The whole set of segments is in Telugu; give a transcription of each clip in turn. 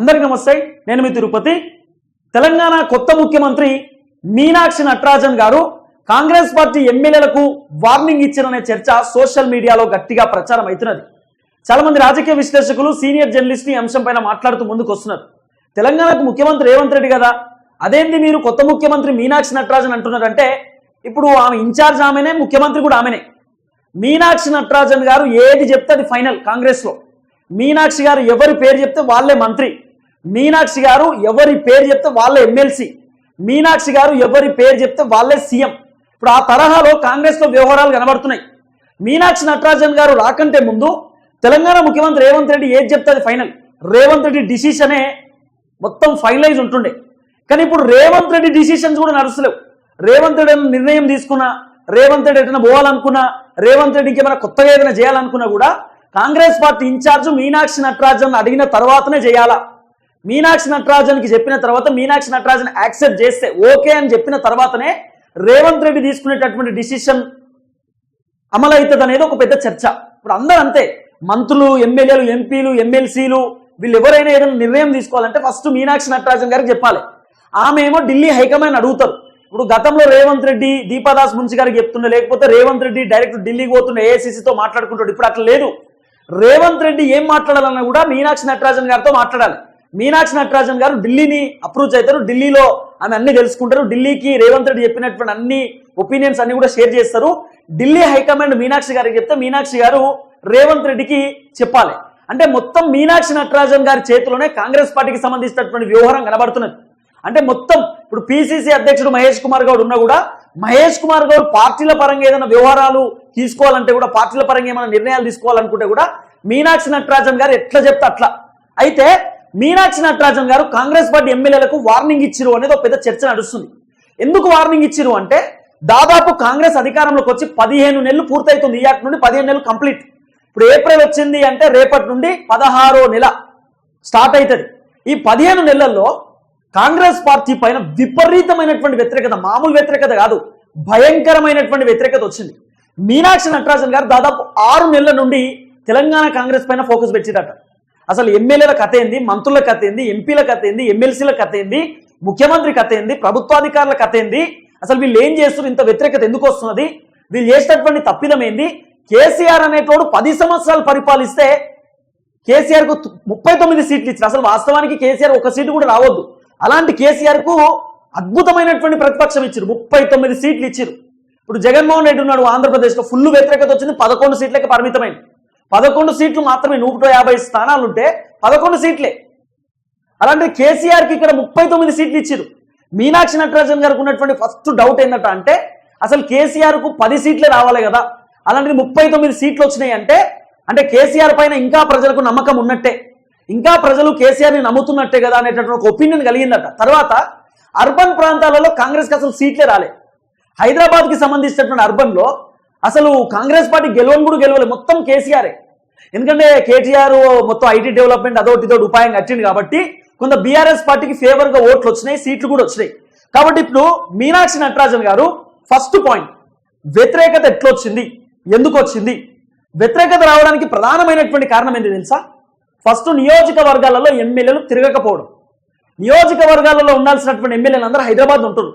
అందరికీ నమస్తే నేను మీ తిరుపతి. తెలంగాణ కొత్త ముఖ్యమంత్రి మీనాక్షి నటరాజన్ గారు కాంగ్రెస్ పార్టీ ఎమ్మెల్యేలకు వార్నింగ్ ఇచ్చారనే చర్చ సోషల్ మీడియాలో గట్టిగా ప్రచారం అవుతున్నది. చాలా మంది రాజకీయ విశ్లేషకులు సీనియర్ జర్నలిస్ట్ ఈ అంశం పైన మాట్లాడుతూ ముందుకు వస్తున్నారు తెలంగాణకు ముఖ్యమంత్రి రేవంత్ రెడ్డి కదా అదేంటి మీరు కొత్త ముఖ్యమంత్రి మీనాక్షి నటరాజన్ అంటున్నారంటే ఇప్పుడు ఆమె ఇన్ఛార్జ్ ఆమెనే ముఖ్యమంత్రి కూడా ఆమెనే. మీనాక్షి నటరాజన్ గారు ఏది చెప్తే అది ఫైనల్ కాంగ్రెస్లో మీనాక్షి గారు ఎవరి పేరు చెప్తే వాళ్ళే మంత్రి. మీనాక్షి గారు ఎవరి పేరు చెప్తే వాళ్ళే ఎమ్మెల్సీ. మీనాక్షి గారు ఎవరి పేరు చెప్తే వాళ్ళే సీఎం. ఇప్పుడు ఆ తరహాలో కాంగ్రెస్లో వ్యవహారాలు కనబడుతున్నాయి. మీనాక్షి నటరాజన్ గారు రాకంటే ముందు తెలంగాణ ముఖ్యమంత్రి రేవంత్ రెడ్డి ఏది చెప్తే అది ఫైనల్. రేవంత్ రెడ్డి డిసిషనే మొత్తం ఫైనలైజ్ ఉంటుండే. కానీ ఇప్పుడు రేవంత్ రెడ్డి డిసిషన్స్ కూడా నడుస్తలేవు. రేవంత్ రెడ్డి ఏమైనా నిర్ణయం తీసుకున్నా రేవంత్ రెడ్డి ఎటైనా పోవాలనుకున్నా రేవంత్ రెడ్డి ఇంకేమైనా కొత్తగా ఏదైనా చేయాలనుకున్నా కూడా కాంగ్రెస్ పార్టీ ఇన్ఛార్జ్ మీనాక్షి నటరాజన్ అడిగిన తర్వాతనే చేయాలా? మీనాక్షి నటరాజన్కి చెప్పిన తర్వాత మీనాక్షి నటరాజన్ యాక్సెప్ట్ చేస్తే ఓకే అని చెప్పిన తర్వాతనే రేవంత్ రెడ్డి తీసుకునేటటువంటి డిసిషన్ అమలు అవుతుంది అనేది ఒక పెద్ద చర్చ. ఇప్పుడు అందరూ అంతే. మంత్రులు ఎమ్మెల్యేలు ఎంపీలు ఎమ్మెల్సీలు వీళ్ళు ఎవరైనా ఏదైనా నిర్ణయం తీసుకోవాలంటే ఫస్ట్ మీనాక్షి నటరాజన్ గారికి చెప్పాలి. ఆమె ఏమో ఢిల్లీ హైకమాండ్ అడుగుతారు. ఇప్పుడు గతంలో రేవంత్ రెడ్డి దీపాదాస్ మున్సి గారికి చెప్తుండే లేకపోతే రేవంత్ రెడ్డి డైరెక్ట్ ఢిల్లీకి పోతుండే ఏఐసీసీతో మాట్లాడుకుంటాడు. ఇప్పుడు అట్లా లేదు. రేవంత్ రెడ్డి ఏం మాట్లాడాలన్నా కూడా మీనాక్షి నటరాజన్ గారితో మాట్లాడాలి. మీనాక్షి నటరాజన్ గారు ఢిల్లీని అప్రూచ్ అవుతారు ఢిల్లీలో ఆమె అన్ని తెలుసుకుంటారు. ఢిల్లీకి రేవంత్ రెడ్డి చెప్పినటువంటి అన్ని ఒపీనియన్స్ అన్ని కూడా షేర్ చేస్తారు. ఢిల్లీ హైకమాండ్ మీనాక్షి గారికి చెప్తే మీనాక్షి గారు రేవంత్ రెడ్డికి చెప్పాలి. అంటే మొత్తం మీనాక్షి నటరాజన్ గారి చేతిలోనే కాంగ్రెస్ పార్టీకి సంబంధించినటువంటి వ్యవహారం కనబడుతున్నది. అంటే మొత్తం ఇప్పుడు పిసిసి అధ్యక్షుడు మహేష్ కుమార్ గౌడ్ ఉన్నా కూడా మహేష్ కుమార్ గౌడ్ పార్టీల పరంగా ఏదైనా వ్యవహారాలు తీసుకోవాలంటే కూడా పార్టీల పరంగా ఏమైనా నిర్ణయాలు తీసుకోవాలనుకుంటే కూడా మీనాక్షి నటరాజన్ గారు ఎట్లా చెప్తే అట్లా. అయితే మీనాక్షి నటరాజన్ గారు కాంగ్రెస్ పార్టీ ఎమ్మెల్యేలకు వార్నింగ్ ఇచ్చిరు అనేది ఒక పెద్ద చర్చ నడుస్తుంది. ఎందుకు వార్నింగ్ ఇచ్చిరు అంటే దాదాపు కాంగ్రెస్ అధికారంలోకి వచ్చి పదిహేను నెలలు పూర్తవుతుంది ఈ యాక్ట్ నుండి పదిహేను నెలలు కంప్లీట్. ఇప్పుడు ఏప్రిల్ వచ్చింది అంటే రేపటి నుండి పదహారో నెల స్టార్ట్ అవుతుంది ఈ పదిహేను నెలల్లో కాంగ్రెస్ పార్టీ పైన విపరీతమైనటువంటి వ్యతిరేకత మామూలు వ్యతిరేకత కాదు భయంకరమైనటువంటి వ్యతిరేకత వచ్చింది. మీనాక్షి నటరాజన్ గారు దాదాపు ఆరు నెలల నుండి తెలంగాణ కాంగ్రెస్ పైన ఫోకస్ పెట్టిరట. అసలు ఎమ్మెల్యేల కథ ఏంది? మంత్రుల కథ ఏంది? ఎంపీల కథ ఏంది? ఎమ్మెల్సీల కథ ఏంది? ముఖ్యమంత్రి కథ ఏంది? ప్రభుత్వాధికారుల కథ ఏంది? అసలు వీళ్ళు ఏం చేస్తున్నారు? ఇంత వ్యతిరేకత ఎందుకు వస్తున్నది? వీళ్ళు చేసినటువంటి తప్పిదం ఏంది? కేసీఆర్ అనేటోడు పది సంవత్సరాలు పరిపాలిస్తే కేసీఆర్కు ముప్పై తొమ్మిది సీట్లు ఇచ్చారు. అసలు వాస్తవానికి కేసీఆర్ ఒక సీటు కూడా రావద్దు. అలాంటి కేసీఆర్కు అద్భుతమైనటువంటి ప్రతిపక్షం ఇచ్చారు. ముప్పై తొమ్మిది సీట్లు ఇచ్చారు. ఇప్పుడు జగన్మోహన్ రెడ్డి ఉన్నాడు ఆంధ్రప్రదేశ్లో ఫుల్ వ్యతిరేకత వచ్చింది. పదకొండు సీట్లకి పరిమితమైంది. పదకొండు సీట్లు మాత్రమే నూట యాభై స్థానాలు ఉంటే పదకొండు సీట్లే. అలాంటి కేసీఆర్కి ఇక్కడ ముప్పై తొమ్మిది సీట్లు ఇచ్చారు మీనాక్షి నటరాజన్ గారికి ఉన్నటువంటి ఫస్ట్ డౌట్ ఏంటట అంటే అసలు కేసీఆర్కు పది సీట్లే రావాలి కదా. అలాంటిది ముప్పై తొమ్మిది సీట్లు వచ్చినాయి అంటే అంటే కేసీఆర్ పైన ఇంకా ప్రజలకు నమ్మకం ఉన్నట్టే. ఇంకా ప్రజలు కేసీఆర్ని నమ్ముతున్నట్టే కదా అనేటటువంటి ఒక ఒపీనియన్ కలిగిందట. తర్వాత అర్బన్ ప్రాంతాలలో కాంగ్రెస్కి అసలు సీట్లే రాలే. హైదరాబాద్కి సంబంధించినటువంటి అర్బన్లో అసలు కాంగ్రెస్ పార్టీ గెలవని కూడా గెలవలే. మొత్తం కేసీఆరే ఎందుకంటే కేటీఆర్ మొత్తం ఐటీ డెవలప్మెంట్ అదొకటి ఇదొకటి ఉపాయం కట్టింది కాబట్టి కొంత బీఆర్ఎస్ పార్టీకి ఫేవర్గా ఓట్లు వచ్చినాయి సీట్లు కూడా వచ్చినాయి. కాబట్టి ఇప్పుడు మీనాక్షి నటరాజన్ గారు ఫస్ట్ పాయింట్. వ్యతిరేకత ఎట్లొచ్చింది? ఎందుకు వచ్చింది? వ్యతిరేకత రావడానికి ప్రధానమైనటువంటి కారణం ఏంటి తెలుసా? ఫస్ట్ నియోజకవర్గాలలో ఎమ్మెల్యేలు తిరగకపోవడం. నియోజకవర్గాలలో ఉండాల్సినటువంటి ఎమ్మెల్యేలు అందరూ హైదరాబాద్ ఉంటారు.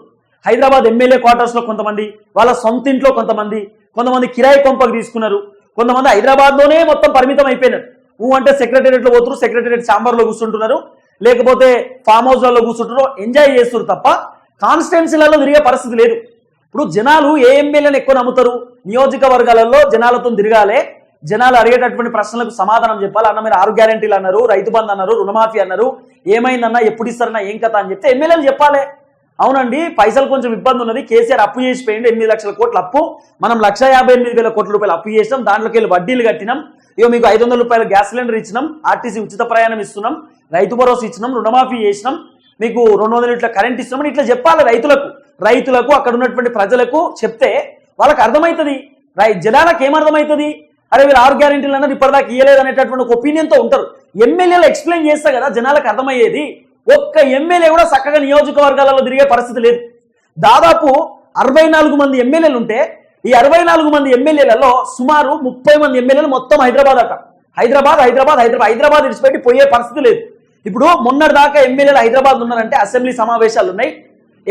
హైదరాబాద్ ఎమ్మెల్యే క్వార్టర్స్లో కొంతమంది వాళ్ళ సొంత ఇంట్లో కొంతమంది కొంతమంది కిరాయి కొంపకు తీసుకున్నారు. కొంతమంది హైదరాబాద్లోనే మొత్తం పరిమితం అయిపోయినారు. ఊ అంటే సెక్రటేరియట్లో పోతున్నారు సెక్రటేరియట్ ఛాంబర్లో కూర్చుంటున్నారు. లేకపోతే ఫామ్ హౌస్లలో కూర్చుంటున్నారు. ఎంజాయ్ చేస్తున్నారు తప్ప కాన్స్టిట్యున్సీలలో తిరిగే పరిస్థితి లేదు. ఇప్పుడు జనాలు ఏ ఎమ్మెల్యేని ఎక్కువ నమ్ముతారు? నియోజకవర్గాలలో జనాలతో తిరగాలే. జనాలు అడిగేటటువంటి ప్రశ్నలకు సమాధానం చెప్పాలి. అన్న మీరు ఆరు గ్యారెంటీలు అన్నారు రైతు బంధు అన్నారు రుణమాఫీ అన్నారు. ఏమైందన్నా ఎప్పుడు ఇస్తారన్నా ఏం కథ అని చెప్తే ఎమ్మెల్యేలు చెప్పాలి. అవునండి పైసలు కొంచెం ఇబ్బంది ఉన్నది. కేసీఆర్ అప్పు చేసిపోయింది ఎనిమిది లక్షల కోట్ల అప్పు. మనం లక్ష యాభై ఎనిమిది వేల కోట్ల రూపాయలు అప్పు చేసినాం దాంట్లోకి వెళ్ళి వడ్డీలు కట్టినాం. ఇక మీకు ఐదు వందల రూపాయల గ్యాస్ సిలిండర్ ఇచ్చినాం ఆర్టీసీ ఉచిత ప్రయాణం ఇస్తున్నాం రైతు భరోసా ఇచ్చినాం రుణమాఫీ చేసినాం. మీకు రెండు వందల ఇట్లా కరెంట్ ఇస్తున్నామని ఇట్లా చెప్పాలి రైతులకు. రైతులకు అక్కడ ఉన్నటువంటి ప్రజలకు చెప్తే వాళ్ళకి అర్థమవుతుంది. రై జనాలకు ఏమర్థమవుతుంది? అరే వీళ్ళు ఆరు గ్యారెంటీలు అన్నది ఇప్పటిదాకా ఇయ్యలేదు అనేటటువంటి ఒక ఒపీనియన్తో ఉంటారు. ఎమ్మెల్యేలు ఎక్స్ప్లెయిన్ చేస్తా కదా జనాలకు అర్థమయ్యేది. ఒక్క ఎమ్మెల్యే కూడా చక్కగా నియోజకవర్గాలలో తిరిగే పరిస్థితి లేదు. దాదాపు అరవై నాలుగు మంది ఎమ్మెల్యేలు ఉంటే ఈ అరవై నాలుగు మంది ఎమ్మెల్యేలలో సుమారు ముప్పై మంది ఎమ్మెల్యేలు మొత్తం హైదరాబాద్ అట హైదరాబాద్ హైదరాబాద్ హైదరాబాద్ హైదరాబాద్ విడిచిపెట్టి పోయే పరిస్థితి లేదు. ఇప్పుడు మొన్నటి దాకా ఎమ్మెల్యేలు హైదరాబాద్ ఉన్నారంటే అసెంబ్లీ సమావేశాలు ఉన్నాయి.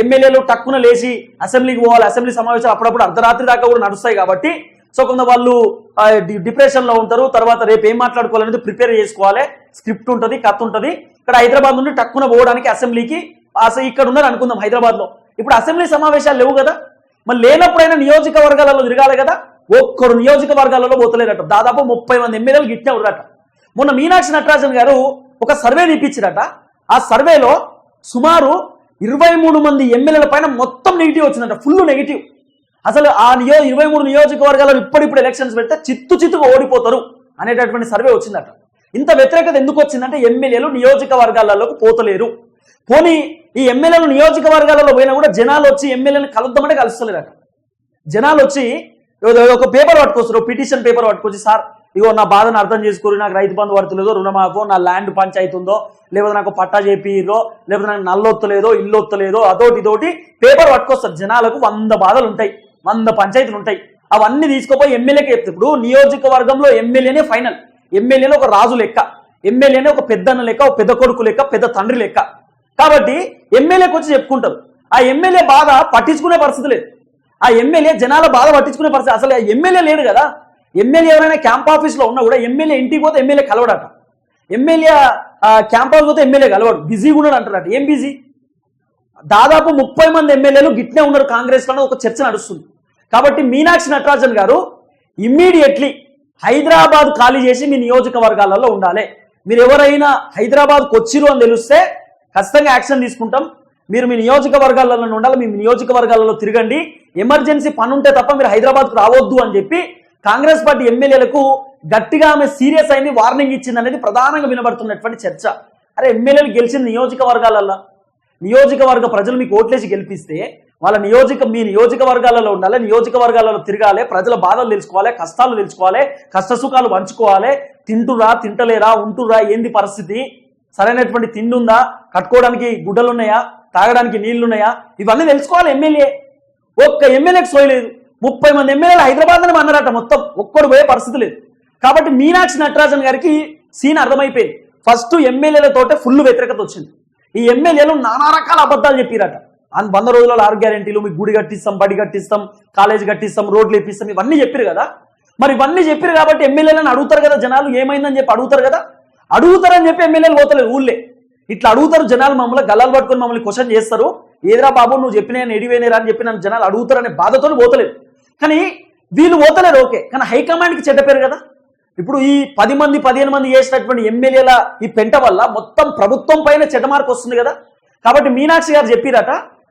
ఎమ్మెల్యేలు టక్కున లేచి అసెంబ్లీకి పోవాలి. అసెంబ్లీ సమావేశాలు అప్పుడప్పుడు అర్ధరాత్రి దాకా కూడా నడుస్తాయి కాబట్టి సో కొంత వాళ్ళు డిప్రెషన్లో డిప్రెషన్లో ఉంటారు. తర్వాత రేపు ఏం మాట్లాడుకోవాలనేది ప్రిపేర్ చేసుకోవాలి. స్క్రిప్ట్ ఉంటుంది కథ ఉంటుంది. ఇక్కడ హైదరాబాద్ నుండి టక్కున పోవడానికి అసెంబ్లీకి ఇక్కడ ఉన్నారు అనుకుందాం హైదరాబాద్లో. ఇప్పుడు అసెంబ్లీ సమావేశాలు లేవు కదా? మరి లేనప్పుడైనా నియోజకవర్గాలలో తిరగాలి కదా? ఒక్కరు నియోజకవర్గాలలో పోతలేరట. దాదాపు ముప్పై మంది ఎమ్మెల్యేలు గిట్టే ఉన్నారట. మొన్న మీనాక్షి నటరాజన్ గారు ఒక సర్వే తీపించారట ఆ సర్వేలో సుమారు ఇరవై మూడు మంది ఎమ్మెల్యేల పైన మొత్తం నెగిటివ్ వచ్చిందట. Full negative. అసలు ఆ నియో ఇరవై మూడు నియోజకవర్గాల్లో ఇప్పుడిప్పుడు ఎలక్షన్స్ పెడితే చిత్తు చిత్తుగా ఓడిపోతారు అనేటటువంటి సర్వే వచ్చిందట. ఇంత వ్యతిరేకత ఎందుకు వచ్చిందంటే ఎమ్మెల్యేలు నియోజకవర్గాలలోకి పోతలేరు. పోనీ ఈ ఎమ్మెల్యేలు నియోజకవర్గాలలో పోయినా కూడా జనాలు వచ్చి ఎమ్మెల్యేని కలుద్దామంటే కలుస్తలేరట. జనాలు వచ్చి ఏదో ఒక పేపర్ పట్టుకొస్తారు పిటిషన్ పేపర్ పట్టుకొచ్చి సార్ ఇగో నా బాధను అర్థం చేసుకోరు నాకు రైతు బంధు పడుతులేదో రుణమాఫో నా ల్యాండ్ పంచాయతీ ఉందో లేకపోతే నాకు పట్టా చేపిరో లేకపోతే నాకు నల్లొత్తలేదో ఇల్లు ఒత్తలేదో అదోటి ఇదోటి పేపర్ పట్టుకొస్తారు. జనాలకు వంద బాధలు ఉంటాయి వంద పంచాయతీలు ఉంటాయి అవన్నీ తీసుకుపోయి ఎమ్మెల్యేకి చెప్తే ఇప్పుడు నియోజకవర్గంలో ఎమ్మెల్యేనే ఫైనల్. ఎమ్మెల్యేనే ఒక రాజు లెక్క ఎమ్మెల్యేనే ఒక పెద్దన్న లెక్క ఒక పెద్ద కొడుకు లెక్క పెద్ద తండ్రి లెక్క. కాబట్టి ఎమ్మెల్యేకి వచ్చి చెప్పుకుంటారు. ఆ ఎమ్మెల్యే బాధ పట్టించుకునే పరిస్థితి లేదు. ఆ ఎమ్మెల్యే జనాల బాధ పట్టించుకునే పరిస్థితి అసలు ఆ ఎమ్మెల్యే లేడు కదా. ఎమ్మెల్యే ఎవరైనా క్యాంప్ ఆఫీస్లో ఉన్నా కూడా ఎమ్మెల్యే ఇంటికి పోతే ఎమ్మెల్యే కలవడట. ఎమ్మెల్యే క్యాంప్ ఆఫీస్ పోతే ఎమ్మెల్యే కలవడు. బిజీగా ఉన్నాడు అంటారట ఏం బిజీ? దాదాపు ముప్పై మంది ఎమ్మెల్యేలు గిట్నే ఉన్నారు కాంగ్రెస్లో ఒక చర్చ నడుస్తుంది. కాబట్టి మీనాక్షి నటరాజన్ గారు ఇమ్మీడియట్లీ హైదరాబాద్ ఖాళీ చేసి మీ నియోజకవర్గాలలో ఉండాలి. మీరు ఎవరైనా హైదరాబాద్కి వచ్చిరు అని తెలిస్తే ఖచ్చితంగా యాక్షన్ తీసుకుంటాం. మీరు మీ నియోజకవర్గాలలో ఉండాలి మీ నియోజకవర్గాలలో తిరగండి. ఎమర్జెన్సీ పని ఉంటే తప్ప మీరు హైదరాబాద్కు రావద్దు అని చెప్పి కాంగ్రెస్ పార్టీ ఎమ్మెల్యేలకు గట్టిగా ఆమె సీరియస్ అయింది వార్నింగ్ ఇచ్చింది అనేది ప్రధానంగా వినబడుతున్నటువంటి చర్చ. అరే ఎమ్మెల్యేలు గెలిచిన నియోజకవర్గాలలో నియోజకవర్గ ప్రజలు మీకు ఓట్లేసి గెలిపిస్తే వాళ్ళ నియోజక మీ నియోజకవర్గాలలో ఉండాలి నియోజకవర్గాలలో తిరగాలి ప్రజల బాధలు తెలుసుకోవాలి కష్టాలు తెలుసుకోవాలి కష్ట సుఖాలు పంచుకోవాలి. తింటురా తింటలేరా ఉంటురా ఏంది పరిస్థితి? సరైనటువంటి తిండి ఉందా కట్టుకోవడానికి గుడ్డలు ఉన్నాయా తాగడానికి నీళ్ళున్నాయా? ఇవన్నీ తెలుసుకోవాలి ఎమ్మెల్యే. ఒక్క ఎమ్మెల్యేకి సోయలేదు ముప్పై మంది ఎమ్మెల్యేలు హైదరాబాద్ అని అన్నారట మొత్తం. ఒక్కడు పోయే పరిస్థితి లేదు. కాబట్టి మీనాక్షి నటరాజన్ గారికి సీన్ అర్థమైపోయింది. ఫస్ట్ ఎమ్మెల్యేలతోటే ఫుల్ వ్యతిరేకత వచ్చింది. ఈ ఎమ్మెల్యేలు నానా రకాల అబద్ధాలు చెప్పిరట. వంద రోజులలో ఆరు గ్యారెంటీలు మీకు గుడి కట్టిస్తాం బడి కట్టిస్తాం కాలేజ్ కట్టిస్తాం రోడ్లు ఇప్పిస్తాం ఇవన్నీ చెప్పారు కదా? మరి ఇవన్నీ చెప్పారు కాబట్టి ఎమ్మెల్యేలను అడుగుతారు కదా జనాలు ఏమైందని చెప్పి అడుగుతారు కదా? అడుగుతారని చెప్పి ఎమ్మెల్యేలు పోతలేదు ఊళ్ళే. ఇట్లా అడుగుతారు జనాలు మమ్మల్ని గల్లాలు పట్టుకొని మమ్మల్ని క్వశ్చన్ చేస్తారు. ఏదిరా బాబు నువ్వు చెప్పిన ఎడివేనేరా అని చెప్పి నన్ను జనాలు అడుగుతారనే బాధతో పోతలేదు కానీ వీళ్ళు పోతలేరు ఓకే. కానీ హైకమాండ్కి చెడ్డ పేరు కదా? ఇప్పుడు ఈ పది మంది పదిహేను మంది చేసినటువంటి ఎమ్మెల్యేల ఈ పెంట వల్ల మొత్తం ప్రభుత్వం పైన చెడ్డ మార్కు వస్తుంది కదా? కాబట్టి మీనాక్షి గారు చెప్పిరట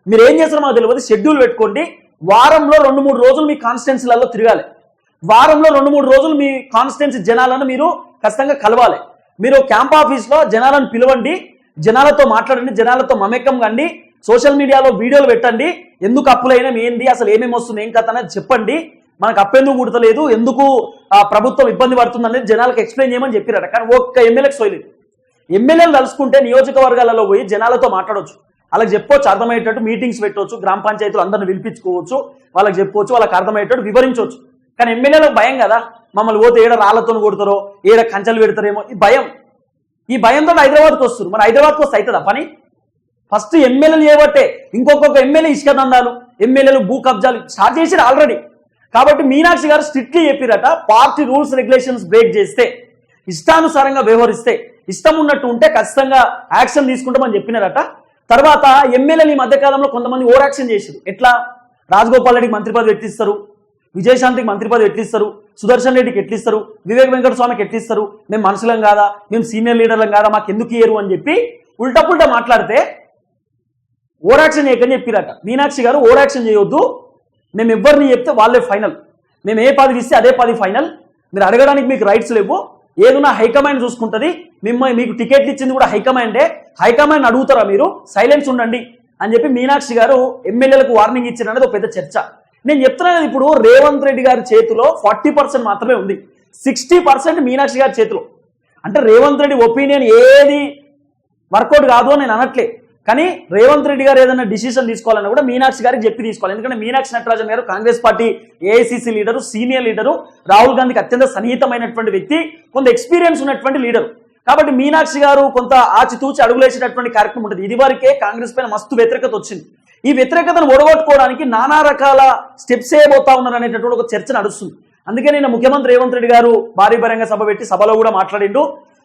మీరు ఏం చేస్తారో మాకు తెలియదు షెడ్యూల్ పెట్టుకోండి. వారంలో రెండు మూడు రోజులు మీ కాన్స్టిట్యున్సీలలో తిరగాలి. వారంలో రెండు మూడు రోజులు మీ కాన్స్టిట్యున్సీ జనాలను మీరు ఖచ్చితంగా కలవాలి. మీరు క్యాంప్ ఆఫీస్లో జనాలను పిలవండి. జనాలతో మాట్లాడండి. జనాలతో మమేకం కండి. సోషల్ మీడియాలో వీడియోలు పెట్టండి. ఎందుకు అప్పులైనా? ఏంది? అసలు ఏమేమి వస్తుంది? ఏం కథ అనేది చెప్పండి. మనకు అప్పెందుకు కుడతలేదు ఎందుకు ప్రభుత్వం ఇబ్బంది పడుతుంది అనేది జనాలకు ఎక్స్ప్లెయిన్ చేయమని చెప్పిరట. కానీ ఒక్క ఎమ్మెల్యేకి సోయలేదు. ఎమ్మెల్యేలు తలుసుకుంటే నియోజకవర్గాలలో పోయి జనాలతో మాట్లాడొచ్చు. వాళ్ళకి చెప్పొచ్చు అర్థమయ్యేటట్టు మీటింగ్స్ పెట్టవచ్చు గ్రామ పంచాయతీలు అందరిని పిలిపించుకోవచ్చు వాళ్ళకి చెప్పవచ్చు వాళ్ళకి అర్థమయ్యేటట్టు వివరించవచ్చు కానీ ఎమ్మెల్యేలకు భయం కదా? మమ్మల్ని పోతే ఏడ రాళ్ళతో కొడతారో ఏడ కంచెలు పెడతారేమో? ఈ భయం. ఈ భయంతో హైదరాబాద్కి వస్తారు మరి హైదరాబాద్కి వస్తే అవుతుందా పని? ఫస్ట్ ఎమ్మెల్యేలు చేయబట్టే ఇంకొక ఎమ్మెల్యే ఇసుక దందాలు ఎమ్మెల్యేలు భూ కబ్జాలు స్టార్ట్ చేసిరు ఆల్రెడీ. కాబట్టి మీనాక్షి గారు స్ట్రిక్ట్లీ చెప్పిరట పార్టీ రూల్స్ రెగ్యులేషన్స్ బ్రేక్ చేస్తే ఇష్టానుసారంగా వ్యవహరిస్తే ఇష్టం ఉన్నట్టు ఉంటే ఖచ్చితంగా యాక్షన్ తీసుకుంటామని చెప్పినారట. తర్వాత ఎమ్మెల్యేలు ఈ మధ్యకాలంలో కొంతమంది ఓవర్ యాక్షన్ చేశారు. ఎట్లా? రాజగోపాల్ రెడ్డికి మంత్రి పదవి ఎట్లిస్తారు? విజయశాంతికి మంత్రి పదవి ఎట్లిస్తారు? సుదర్శన్ రెడ్డికి ఎట్లిస్తారు? వివేక్ వెంకట స్వామికి ఎట్లిస్తారు? మేము మనుషులం కాదా? మేము సీనియర్ లీడర్లం కాదా? మాకు ఎందుకు ఇయ్యరు అని చెప్పి ఉల్టా పుల్టా మాట్లాడితే ఓవర్ యాక్షన్ చేయకని చెప్పిరట. మీనాక్షి గారు ఓవర్ యాక్షన్ చేయొద్దు. మేము ఎవరిని చెప్తే వాళ్ళే ఫైనల్. మేము ఏ పదవి ఇస్తే అదే పది ఫైనల్. మీరు అడగడానికి మీకు రైట్స్ లేవు. ఏదున్నా హైకమాండ్ చూసుకుంటుంది. మిమ్మల్ని మీకు టికెట్లు ఇచ్చింది కూడా హైకమాండే. హైకమాండ్ అడుగుతారా మీరు? సైలెన్స్ ఉండండి అని చెప్పి మీనాక్షి గారు ఎమ్మెల్యేలకు వార్నింగ్ ఇచ్చిన అనేది ఒక పెద్ద చర్చ. నేను చెప్తున్నాను కదా ఇప్పుడు రేవంత్ రెడ్డి గారి చేతిలో ఫార్టీ పర్సెంట్ మాత్రమే ఉంది. సిక్స్టీ పర్సెంట్ మీనాక్షి గారి చేతిలో. అంటే రేవంత్ రెడ్డి ఒపీనియన్ ఏది వర్కౌట్ కాదు అని నేను అనట్లే. కానీ రేవంత్ రెడ్డి గారు ఏదైనా డిసిషన్ తీసుకోవాలని కూడా మీనాక్షి గారికి చెప్పి తీసుకోవాలి. ఎందుకంటే మీనాక్షి నటరాజన్ గారు Congress party AICC leader senior leader. Rahul గాంధీకి అత్యంత సన్నిహితమైనటువంటి వ్యక్తి కొంత ఎక్స్పీరియన్స్ ఉన్నటువంటి లీడరు. కాబట్టి మీనాక్షి గారు కొంత ఆచితూచి అడుగులేసేటటువంటి కార్యక్రమం ఉంటుంది. ఇది వరకే కాంగ్రెస్ పైన మస్తు వ్యతిరేకత వచ్చింది. ఈ వ్యతిరేకతను ఒడగొట్టుకోవడానికి నానా రకాల స్టెప్స్ వేయబోతా ఉన్నారు అనేటటువంటి ఒక చర్చ నడుస్తుంది. అందుకే నిన్న ముఖ్యమంత్రి రేవంత్ రెడ్డి గారు భారీ బహిరంగ సభ పెట్టి సభలో కూడా మాట్లాడిండు.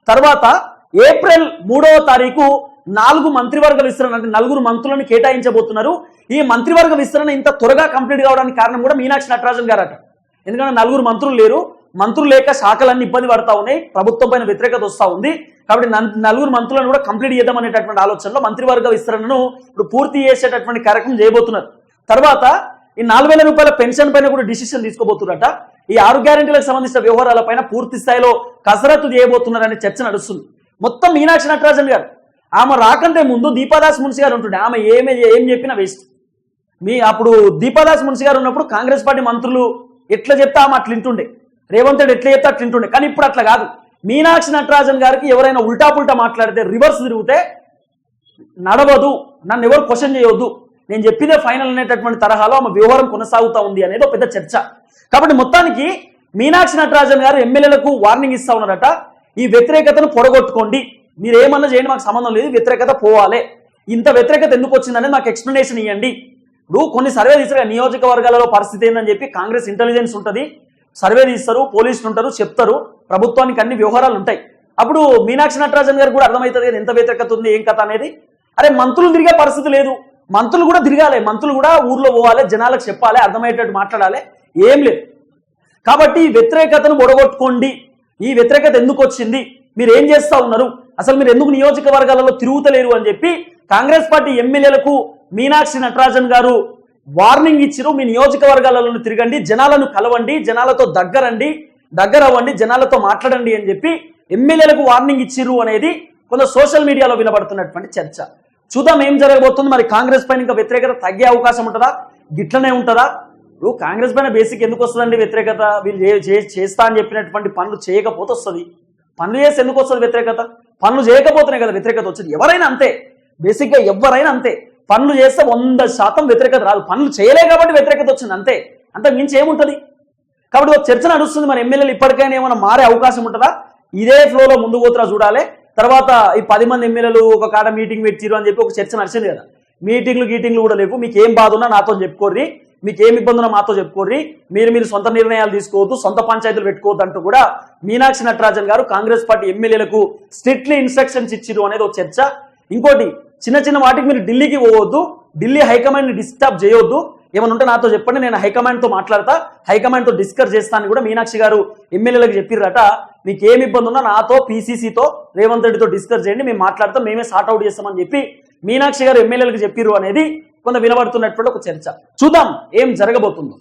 తర్వాత ఏప్రిల్ మూడవ తారీఖు నాలుగు మంత్రివర్గ విస్తరణ అంటే నలుగురు మంత్రులను కేటాయించబోతున్నారు. ఈ మంత్రివర్గ విస్తరణ ఇంత త్వరగా కంప్లీట్ కావడానికి కారణం కూడా మీనాక్షి నటరాజన్ గారట. ఎందుకంటే నలుగురు మంత్రులు లేరు. మంత్రులు లేక శాఖలన్నీ ఇబ్బంది పడతా ఉన్నాయి. ప్రభుత్వం పైన వ్యతిరేకత వస్తూ ఉంది. కాబట్టి నలుగురు మంత్రులను కూడా కంప్లీట్ చేద్దాం అనేటటువంటి ఆలోచనలో మంత్రివర్గ విస్తరణను ఇప్పుడు పూర్తి చేసేటటువంటి కార్యక్రమం చేయబోతున్నారు. తర్వాత ఈ నాలుగు వేల రూపాయల పెన్షన్ పైన కూడా డిసిషన్ తీసుకోబోతున్నారట. ఈ ఆరు గ్యారెంటీలకు సంబంధించిన వ్యవహారాల పైన పూర్తి స్థాయిలో కసరత్తు చేయబోతున్నారనే చర్చ నడుస్తుంది. మొత్తం మీనాక్షి నటరాజన్ గారు ఆమె రాకంటే ముందు దీపాదాస్ మున్సి గారు ఉంటుండే. ఆమె ఏమే ఏం చెప్పినా వేస్ట్. మీ అప్పుడు దీపాదాస్ మున్సి గారు ఉన్నప్పుడు కాంగ్రెస్ పార్టీ మంత్రులు ఎట్లా చెప్తే ఆమె అట్లా వింటుండే. రేవంత్ రెడ్డి ఎట్లా చెప్తే అట్లా వింటుండే. కానీ ఇప్పుడు అట్లా కాదు. మీనాక్షి నటరాజన్ గారికి ఎవరైనా ఉల్టా పుల్టా మాట్లాడితే రివర్స్ తిరిగితే నడవదు. నన్ను ఎవరు క్వశ్చన్ చేయవద్దు నేను చెప్పిదే ఫైనల్ అనేటటువంటి తరహాలో ఆమె వ్యవహారం కొనసాగుతా ఉంది అనేది ఒక పెద్ద చర్చ. కాబట్టి మొత్తానికి మీనాక్షి నటరాజన్ గారు ఎమ్మెల్యేలకు వార్నింగ్ ఇస్తా ఉన్నారట. ఈ వ్యతిరేకతను పొడగొట్టుకోండి. మీరు ఏమన్నా చేయండి మాకు సంబంధం లేదు. వ్యతిరేకత పోవాలి. ఇంత వ్యతిరేకత ఎందుకు వచ్చిందనేది మాకు ఎక్స్ప్లెనేషన్ ఇవ్వండి ఇప్పుడు కొన్ని సర్వే తీసుకురా నియోజకవర్గాలలో పరిస్థితి ఏందని చెప్పి కాంగ్రెస్ ఇంటెలిజెన్స్ ఉంటుంది. సర్వే తీస్తారు పోలీసులు ఉంటారు చెప్తారు. ప్రభుత్వానికి అన్ని వ్యవహారాలు ఉంటాయి. అప్పుడు మీనాక్షి నటరాజన్ గారు కూడా అర్థమవుతుంది కదా ఎంత వ్యతిరేకత ఉంది ఏం కథ అనేది. అరే మంత్రులు తిరిగే పరిస్థితి లేదు. మంత్రులు కూడా తిరగాలి. మంత్రులు కూడా ఊర్లో పోవాలి జనాలకు చెప్పాలి అర్థమయ్యేటట్టు మాట్లాడాలి. ఏం లేదు. కాబట్టి ఈ వ్యతిరేకతను ఒడగొట్టుకోండి ఈ వ్యతిరేకత ఎందుకు వచ్చింది? మీరు ఏం చేస్తా ఉన్నారు? అసలు మీరు ఎందుకు నియోజకవర్గాలలో తిరుగుతలేరు అని చెప్పి కాంగ్రెస్ పార్టీ ఎమ్మెల్యేలకు మీనాక్షి నటరాజన్ గారు వార్నింగ్ ఇచ్చిరు. మీ నియోజకవర్గాలలో తిరగండి జనాలను కలవండి జనాలతో దగ్గరండి దగ్గర అవ్వండి జనాలతో మాట్లాడండి అని చెప్పి ఎమ్మెల్యేలకు వార్నింగ్ ఇచ్చిరు అనేది కొంత సోషల్ మీడియాలో వినబడుతున్నటువంటి చర్చ. చూద్దాం ఏం జరగబోతుంది. మరి కాంగ్రెస్ పైన ఇంకా వ్యతిరేకత తగ్గే అవకాశం ఉంటుందా? గిట్లనే ఉంటుందా? ఇప్పుడు కాంగ్రెస్ పైన బేసిక్ ఎందుకు వస్తుందండి వ్యతిరేకత? వీళ్ళు చేస్తా అని చెప్పినటువంటి పనులు చేయకపోతే వస్తుంది. పనులు చేస్తే ఎందుకు వస్తుంది వ్యతిరేకత? పనులు చేయకపోతేనే కదా వ్యతిరేకత వచ్చింది. ఎవరైనా అంతే. బేసిక్గా ఎవరైనా అంతే. పనులు చేస్తే వంద శాతం వ్యతిరేకత రాదు. పనులు చేయలే కాబట్టి వ్యతిరేకత వచ్చింది అంతే. అంత మించి ఏముంటది? కాబట్టి ఒక చర్చ నడుస్తుంది మన ఎమ్మెల్యేలు ఇప్పటికైనా ఏమైనా మారే అవకాశం ఉంటుందా? ఇదే ఫ్లోలో ముందు పోతురా చూడాలి. తర్వాత ఈ పది మంది ఎమ్మెల్యేలు ఒక కాడ మీటింగ్ పెట్టిరు అని చెప్పి ఒక చర్చ నడిచింది కదా. మీటింగ్లు గీటింగ్లు కూడా లేవు. మీకు ఏం బాధ ఉన్నా నాతో చెప్పుకోర్రి. మీకు ఏం ఇబ్బంది ఉన్నా మాతో చెప్పుకోర్రి. మీరు మీరు సొంత నిర్ణయాలు తీసుకోవద్దు సొంత పంచాయతీలు పెట్టుకోవద్దు అంటూ కూడా మీనాక్షి నటరాజన్ గారు కాంగ్రెస్ పార్టీ ఎమ్మెల్యేలకు స్ట్రిక్ట్లీ ఇన్స్ట్రక్షన్స్ ఇచ్చిరు అనేది ఒక చర్చ. ఇంకోటి చిన్న చిన్న వాటికి మీరు ఢిల్లీకి పోవద్దు ఢిల్లీ హైకమాండ్ని డిస్టర్బ్ చేయొద్దు. ఏమైనా ఉంటే నాతో చెప్పండి నేను హైకమాండ్తో మాట్లాడతా హైకమాండ్తో డిస్కస్ చేస్తాను కూడా మీనాక్షి గారు ఎమ్మెల్యేలకు చెప్పిర్రట. మీకు ఏమి ఇబ్బంది ఉన్నా నాతో పీసీసీతో రేవంత్ రెడ్డితో డిస్కస్ చేయండి మేము మాట్లాడతాం మేమే సార్ట్అవుట్ చేస్తామని చెప్పి మీనాక్షి గారు ఎమ్మెల్యేలకు చెప్పిర్రు అనేది కొంత వినబడుతున్నటువంటి ఒక చర్చ. చూద్దాం ఏం జరగబోతుందో.